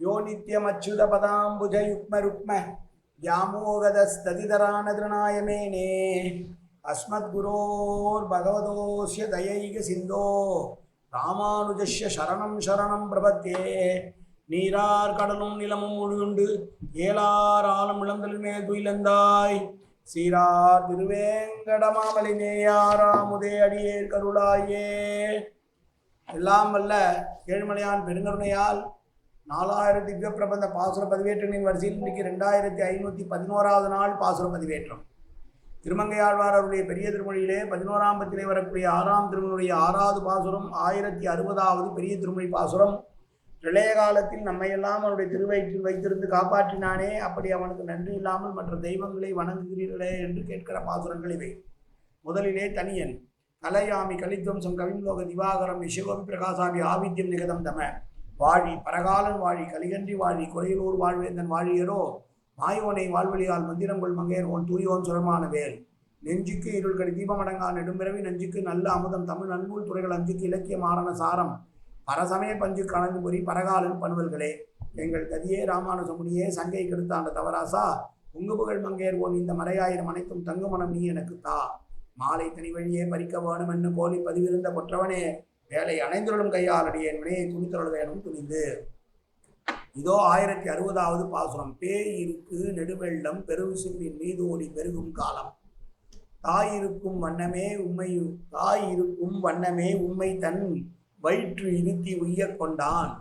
யோ நித்யமச்சுதபதாம்புஜயுக்மருக்ம வியாமோகதஸ்ததிதரானதனாயமேனே அஸ்மத்குரோர் பகவதோஸ்ய தயைக சிந்தோ ராமானுஜஸ்ய சரணம் சரணம் பிரபத்தே நீரார் கடலும் நிலமும் முழுண்டு ஏலார் ஆலம் இளந்தல் மேல் துயிலந்தாய் சீரார் திருவேங்கடமாமலினேயாராமுதே அடியேர் கருளாயே எல்லாம் வல்ல ஏழ்மலையான் பெருங்கருணையால் நாலாயிரத்தி திவ்ய பிரபந்த பாசுர பதிவேற்றங்களின் வரிசையில் இன்றைக்கு ரெண்டாயிரத்தி ஐநூற்றி பதினோராவது நாள் பாசுர பதிவேற்றம். திருமங்கையாழ்வார் அவருடைய பெரிய திருமொழியிலே பதினோராம் பத்திலே வரக்கூடிய ஆறாம் திருமொழியுடைய ஆறாவது பாசுரம் ஆயிரத்தி அறுபதாவது பெரிய திருமொழி பாசுரம். இளைய காலத்தில் நம்மையெல்லாம் அவருடைய திருவயிற்றில் வைத்திருந்து காப்பாற்றினானே அப்படி அவனுக்கு நன்றி இல்லாமல் மற்ற தெய்வங்களை வணங்குகிறீர்களே என்று கேட்கிற பாசுரங்கள் இவை. முதலிலே தனியன் கலையாமி கலித்வம்சம் கவிம்லோக திவாகரம் விஷகோபி பிரகாசாமி ஆவித்யம் நிகதம் தம. வாழி பரகாலன் வாழி கலிகன்றி வாழி குறையிலூர் வாழ்வேந்தன் வாழியரோ மாயோனை வாழ்வழியால் மந்திரங்கொள் மங்கையர்கோன் தூயோன் சுரமான வேல். நெஞ்சுக்கு இருள் கடி தீபமடங்கா நெடும்பிறவி நெஞ்சுக்கு நல்ல அமுதம் தமிழ் நன்னூல் துறைகள் அஞ்சுக்கு இலக்கிய மாறன சாரம். பரசமய பஞ்சு கலந்து பொறி பரகாலன் பணுவல்களே. எங்கள் கதியே ராமானுஜமுனியே சங்கை கெடுத்தாண்ட தவராசா உங்கு புகழ் மங்கையர்கோன் இந்த மறையாயிரம் அனைத்தும் தங்குமணம் நீ எனக்கு தா. மாலை தனி வழியே பறிக்க வேணும் என்று கோலி பதிவிருந்த கொற்றவனே வேலை அணைந்துள்ளும் கையால் அடியேன் வினையை துணித்தொழ வேணும் துணிந்து. இதோ ஆயிரத்தி அறுபதாவது பாசுரம். பேய் இருக்கு நெடுவெள்ளம் பெருவிசும்பின் மீது ஓடி பெருகும் காலம். தாய் இருக்கும் வண்ணமே உண்மை தாய் இருக்கும் வண்ணமே உண்மை தன் வயிற்று இருத்தி உய்ய கொண்டான்.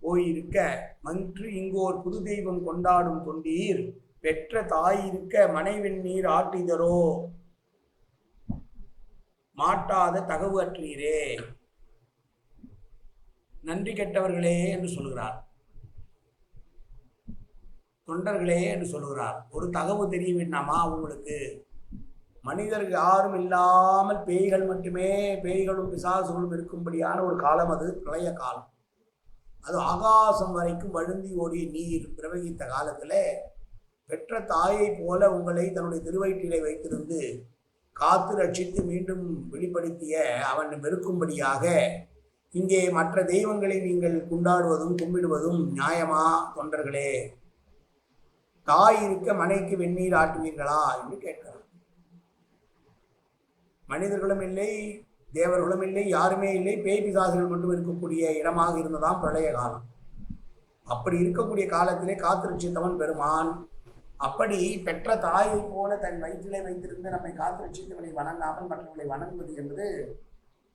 போயிருக்க மன்று இங்கோர் புது தெய்வம் கொண்டாடும் தொண்டீர் பெற்ற தாய் இருக்க நீர் ஆட்டிதரோ மாட்டாத தகவு அற்றீரே. நன்றி கெட்டவர்களே என்று சொல்கிறார் தொண்டர்களே என்று சொல்கிறார் ஒரு தகவு தெரிய வேண்டாமா உங்களுக்கு? மனிதர்கள் யாரும் இல்லாமல் பேய்கள் மட்டுமே பேய்களும் பிசாசுகளும் இருக்கும்படியான ஒரு காலம் அது பிரளய காலம். அது ஆகாசம் வரைக்கும் வழுந்தி ஓடிய நீர் பிரவகித்த காலத்தில் பெற்ற தாயை போல உங்களை தன்னுடைய திருவயிற்றிலே வைத்திருந்து காத்து ரட்சித்து மீண்டும் வெளிப்படுத்திய அவன் வெறுக்கும்படியாக இங்கே மற்ற தெய்வங்களை நீங்கள் கொண்டாடுவதும் கும்பிடுவதும் நியாயமா தொண்டர்களே? தாய் இருக்க மனைக்கு வெந்நீர் ஆட்டுவீர்களா என்று கேட்கிறார். மனிதர்களும் இல்லை தேவர்களும் இல்லை யாருமே இல்லை. பேய் பிசாசுகள் மட்டும் இருக்கக்கூடிய இடமாக இருந்ததாம் பிரளய காலம். அப்படி இருக்கக்கூடிய காலத்திலே காத்திருச்சித்தவன் பெருமான் அப்படி பெற்ற தாயை போல தன் வயிற்றிலே வைத்திருந்து நம்மை காத்திருச்சித்தவனை வணங்காமல் மற்றவர்களை வணங்குவது என்பது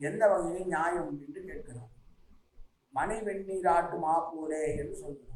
எந்த வகையில் நியாயம் என்று கேட்கிறோம் மனை வெந்நீர் ஆட்டு மாப்பூரே என்று சொல்கிறோம்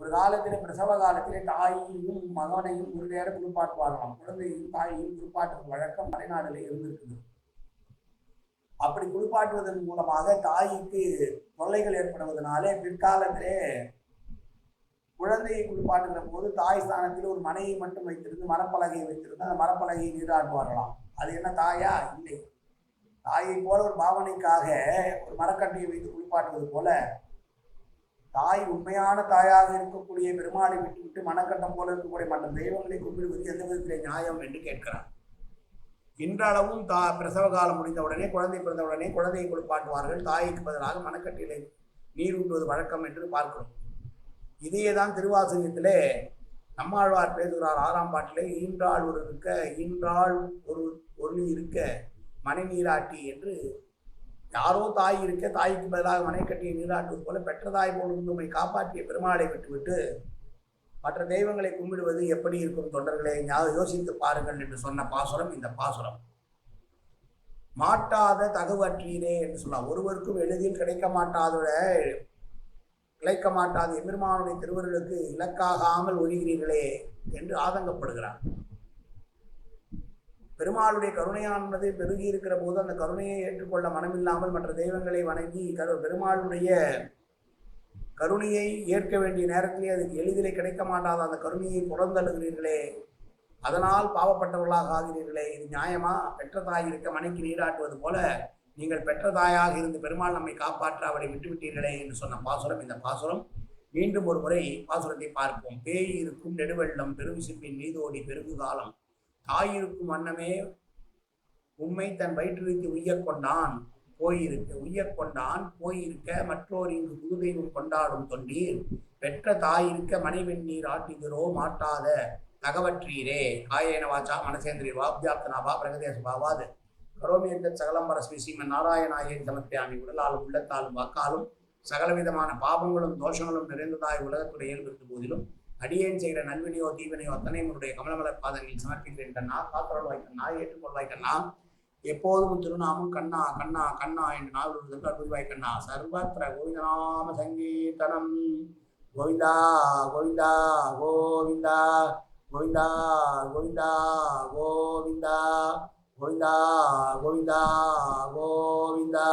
ஒரு காலத்தில் பிரசவ காலத்திலே தாயையும் மகனையும் ஒரு நேரம் குளிப்பாட்டுவார்களாம் குழந்தையையும் தாயையும் குளிப்பாட்டும் வழக்கம் மலைநாடுல இருந்திருக்குது. அப்படி குளிப்பாட்டுவதன் மூலமாக தாய்க்கு தொல்லைகள் ஏற்படுவதனாலே பிற்காலத்திலே குழந்தையை குளிப்பாட்டுகிற போது தாய் ஸ்தானத்தில் ஒரு மனையை மட்டும் வைத்திருந்து மரப்பலகையை வைத்திருந்து அந்த மரப்பலகையை நீராட்டுவார்களாம் அது என்ன தாயா? இல்லை. தாயை போல ஒரு பாவனைக்காக ஒரு மரக்கட்டையை வைத்து குளிப்பாட்டுவது போல தாய் உண்மையான தாயாக இருக்கக்கூடிய பெருமாளை விட்டுவிட்டு மனக்கட்டம் போல இருக்கக்கூடிய மற்ற தெய்வங்களை கும்பிடுவது எந்த விதத்திலே நியாயம் என்று கேட்கிறார். இன்றளவும் தா பிரசவ காலம் முடிந்தவுடனே குழந்தை பிறந்தவுடனே குழந்தையை குளிப்பாட்டுவார்கள். தாய்க்கு பதிலாக மனக்கட்டிலே நீர் ஊட்டுவது வழக்கம் என்று பார்க்கிறோம். இதையே தான் திருவாசகத்திலே நம்மாழ்வார் பேசுகிறார். ஆறாம் பாட்டிலே ஈன்றாள் ஒரு இருக்க ஈன்றாள் ஒரு ஒருளி இருக்க மனை நீராட்டி என்று யாரோ தாய் இருக்க தாய்க்கு பதிலாக மனை கட்டிய நீராட்டுவது போல பெற்ற தாய் போல் உண்மை காப்பாற்றிய பெருமாளை விட்டுவிட்டு மற்ற தெய்வங்களை கும்பிடுவது எப்படி இருக்கும் தொண்டர்களே? ஞா- யோசித்து பாருங்கள் என்று சொன்ன பாசுரம் இந்த பாசுரம். மாட்டாத தகவற்றீரே என்று சொல்லலாம் ஒருவருக்கும் எளிதில் கிடைக்க மாட்டாத கிடைக்க மாட்டாத எம்பெருமானுடைய திருவருளுக்கு இலக்காகாமல் ஒழிகிறீர்களே என்று ஆதங்கப்படுகிறார். பெருமாளுடைய கருணையானது பெருகி இருக்கிற போது அந்த கருணையை ஏற்றுக்கொள்ள மனமில்லாமல் மற்ற தெய்வங்களை வணங்கி கரு பெருமாளுடைய கருணையை ஏற்க வேண்டிய நேரத்திலே அதுக்கு எளிதிலே கிடைக்க மாட்டாத அந்த கருணையை புறந்தழுகிறீர்களே அதனால் பாவப்பட்டவர்களாக ஆகிறீர்களே இது நியாயமா? பெற்ற தாய் இருக்க மனைக்கு நீராட்டுவது போல நீங்கள் பெற்ற தாயாக இருந்து பெருமாள் நம்மை காப்பாற்ற அவரை விட்டுவிட்டீர்களே என்று சொன்ன பாசுரம் இந்த பாசுரம். மீண்டும் ஒரு முறை பாசுரத்தை பார்ப்போம். பேய் இருக்கும் நெடுவெள்ளம் பெருவிசிப்பின் மீதோடி பெருகு காலம் தாயிருக்கும் வண்ணமே உம்மை தன் வயிற்றுவித்து உய்யக் கொண்டான் போயிருக்க. உய்யக் கொண்டான் போயிருக்க மற்றோர் இங்கு புதுதெய்வம் கொண்டாடும் தொண்டீர். பெற்ற தாயிருக்க மனைவெண்ணீர் ஆட்டுகிறோ மாட்டாத தகவற்றீரே. காயேன வாச்சா மனசேந்திரி வாப்தியாப்தனாபா பிரகதேச பாவாது கரோமியந்த சகலம்பர ஸ்ரீ ஸ்ரீமன் நாராயணாயை சமர்ப்பியாமி உடலாலும் உள்ளத்தாலும் வாக்காலும் சகலவிதமான பாபங்களும் தோஷங்களும் நிறைந்ததாய் உலகத்துடைய இயல்பிருந்த போதிலும் அடியேன் செய்கிற நல்வினையோ தீவினையோ அத்தனை உன்னுடைய கமலமலர் பாதங்களில் சமர்ப்பிக்கிறேன். கண்ணா காத்தருள்வாய் கண்ணா ஏற்றுக்கொள்வாய் கண்ணா. எப்போதும் திருநாமும் கண்ணா கண்ணா கண்ணா என்று நாள் அருள்வாய் கண்ணா. சர்வத்திர கோவிந்தநாம சங்கீர்த்தனம். கோவிந்தா கோவிந்தா கோவிந்தா கோவிந்தா கோவிந்தா கோவிந்தா கோவிந்தா கோவிந்தா கோவிந்தா.